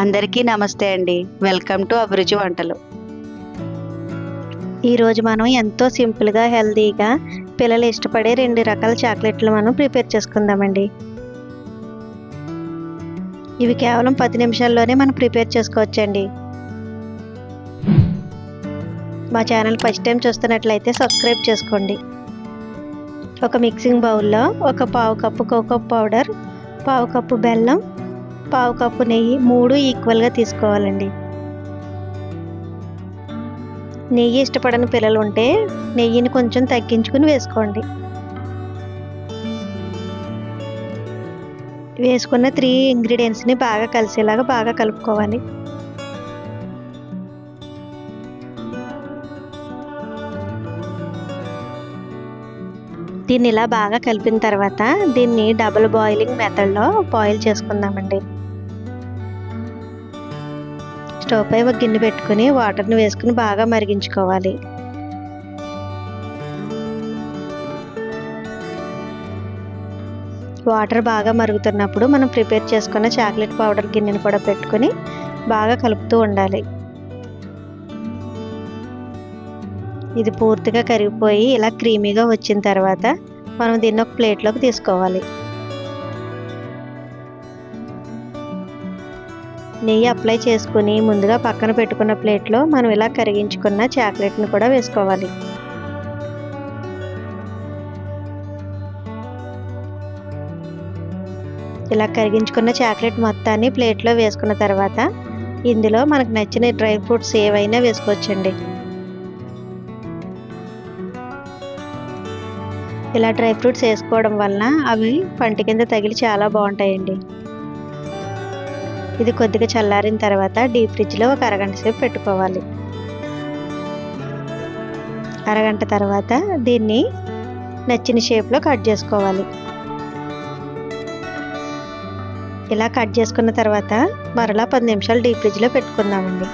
అందరికీ నమస్తే అండి. వెల్కమ్ టు అభిరుచి వంటలు. ఈరోజు మనం ఎంతో సింపుల్గా హెల్తీగా పిల్లలు ఇష్టపడే రెండు రకాల చాక్లెట్లు మనం ప్రిపేర్ చేసుకుందామండి. ఇవి కేవలం పది నిమిషాల్లోనే మనం ప్రిపేర్ చేసుకోవచ్చండి. మా ఛానల్ ఫస్ట్ టైం చూస్తున్నట్లయితే సబ్స్క్రైబ్ చేసుకోండి. ఒక మిక్సింగ్ బౌల్లో ఒక పావు కప్పు కోకో పౌడర్ పావు కప్పు బెల్లం పావు కప్పు నెయ్యి మూడు ఈక్వల్గా తీసుకోవాలండి. నెయ్యి ఇష్టపడని పిల్లలు ఉంటే నెయ్యిని కొంచెం తగ్గించుకుని వేసుకోండి. వేసుకున్న త్రీ ఇంగ్రీడియంట్స్ని బాగా కలిసేలాగా బాగా కలుపుకోవాలి. దీన్ని ఇలా బాగా కలిపిన తర్వాత దీన్ని డబుల్ బాయిలింగ్ మెథడ్లో బాయిల్ చేసుకుందామండి. స్టవ్ పై ఒక గిన్నె పెట్టుకుని వాటర్ని వేసుకుని బాగా మరిగించుకోవాలి. వాటర్ బాగా మరుగుతున్నప్పుడు మనం ప్రిపేర్ చేసుకున్న చాక్లెట్ పౌడర్ గిన్నెని కూడా పెట్టుకుని బాగా కలుపుతూ ఉండాలి. ఇది పూర్తిగా కరిగిపోయి ఇలా క్రీమీగా వచ్చిన తర్వాత మనం దీన్ని ఒక ప్లేట్లోకి తీసుకోవాలి. నెయ్యి అప్లై చేసుకుని ముందుగా పక్కన పెట్టుకున్న ప్లేట్లో మనం ఇలా కరిగించుకున్న చాక్లెట్ని కూడా వేసుకోవాలి. ఇలా కరిగించుకున్న చాక్లెట్ మొత్తాన్ని ప్లేట్లో వేసుకున్న తర్వాత ఇందులో మనకు నచ్చిన డ్రై ఫ్రూట్స్ ఏవైనా వేసుకోవచ్చండి. ఇలా డ్రై ఫ్రూట్స్ వేసుకోవడం వలన అవి పంట కింద తగిలి చాలా బాగుంటాయండి. ఇది కొద్దిగా చల్లారిన తర్వాత డీప్ ఫ్రిడ్జ్లో ఒక అరగంట సేపు పెట్టుకోవాలి. అరగంట తర్వాత దీన్ని నచ్చిన షేప్లో కట్ చేసుకోవాలి. ఇలా కట్ చేసుకున్న తర్వాత మరలా పది నిమిషాలు డీప్ ఫ్రిడ్జ్లో పెట్టుకుందామండి.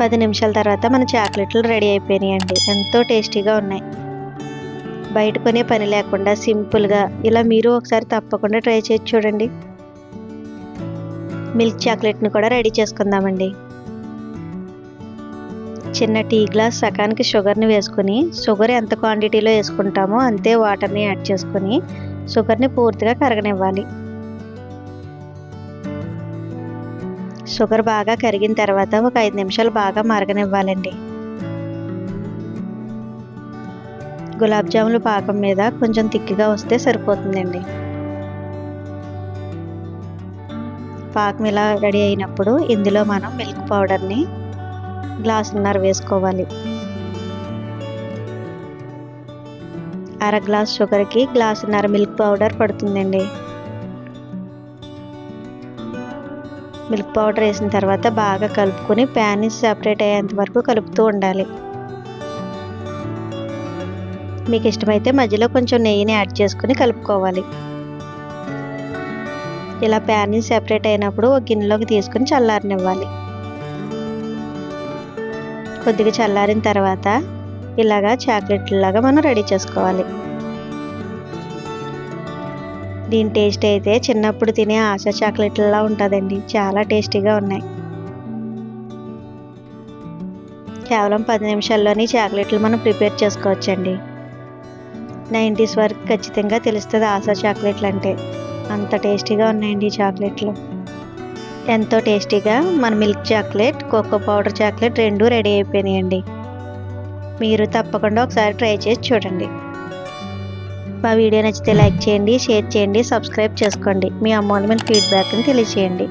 పది నిమిషాల తర్వాత మన చాక్లెట్లు రెడీ అయిపోయినాయండి. ఎంతో టేస్టీగా ఉన్నాయి. బయట కొనే పని లేకుండా సింపుల్గా ఇలా మీరు ఒకసారి తప్పకుండా ట్రై చేసి చూడండి. మిల్క్ చాక్లెట్ని కూడా రెడీ చేసుకుందామండి. చిన్న టీ గ్లాస్ సగానికి షుగర్ని వేసుకుని షుగర్ ఎంత క్వాంటిటీలో వేసుకుంటామో అంతే వాటర్ని యాడ్ చేసుకుని షుగర్ని పూర్తిగా కరగనివ్వాలి. షుగర్ బాగా కరిగిన తర్వాత ఒక ఐదు నిమిషాలు బాగా మరగనివ్వాలండి. గులాబ్ జాములు పాకం మీద కొంచెం తిక్కిగా వస్తే సరిపోతుందండి. పాకమిలా రెడీ అయినప్పుడు ఇందులో మనం మిల్క్ పౌడర్ని గ్లాసున్నర వేసుకోవాలి. అర గ్లాస్ షుగర్కి గ్లాసున్నర మిల్క్ పౌడర్ పడుతుందండి. మిల్క్ పౌడర్ వేసిన తర్వాత బాగా కలుపుకొని ప్యాన్ సెపరేట్ అయ్యేంత వరకు కలుపుతూ ఉండాలి. మీకు ఇష్టమైతే మధ్యలో కొంచెం నెయ్యిని యాడ్ చేసుకుని కలుపుకోవాలి. ఇలా ప్యాన్ సెపరేట్ అయినప్పుడు ఒక గిన్నెలోకి తీసుకుని చల్లారనివ్వాలి. కొద్దిగా చల్లారిన తర్వాత ఇలాగా చాక్లెట్లాగా మనం రెడీ చేసుకోవాలి. దీని టేస్ట్ అయితే చిన్నప్పుడు తినే ఆశ చాక్లెట్లా ఉంటుందండి. చాలా టేస్టీగా ఉన్నాయి. కేవలం పది నిమిషాల్లోనే చాక్లెట్లు మనం ప్రిపేర్ చేసుకోవచ్చండి. నైంటీస్ వరకు ఖచ్చితంగా తెలుస్తుంది ఆశా చాక్లెట్లు అంటే అంత టేస్టీగా ఉన్నాయండి చాక్లెట్లు. ఎంతో టేస్టీగా మన milk chocolate cocoa powder chocolate రెండు రెడీ అయిపోయినాయండి. మీరు తప్పకుండా ఒకసారి ట్రై చేసి చూడండి. మా వీడియో నచ్చితే లైక్ చేయండి షేర్ చేయండి సబ్స్క్రైబ్ చేసుకోండి. మీ అమూల్యమైన ఫీడ్బ్యాక్ని తెలియచేయండి.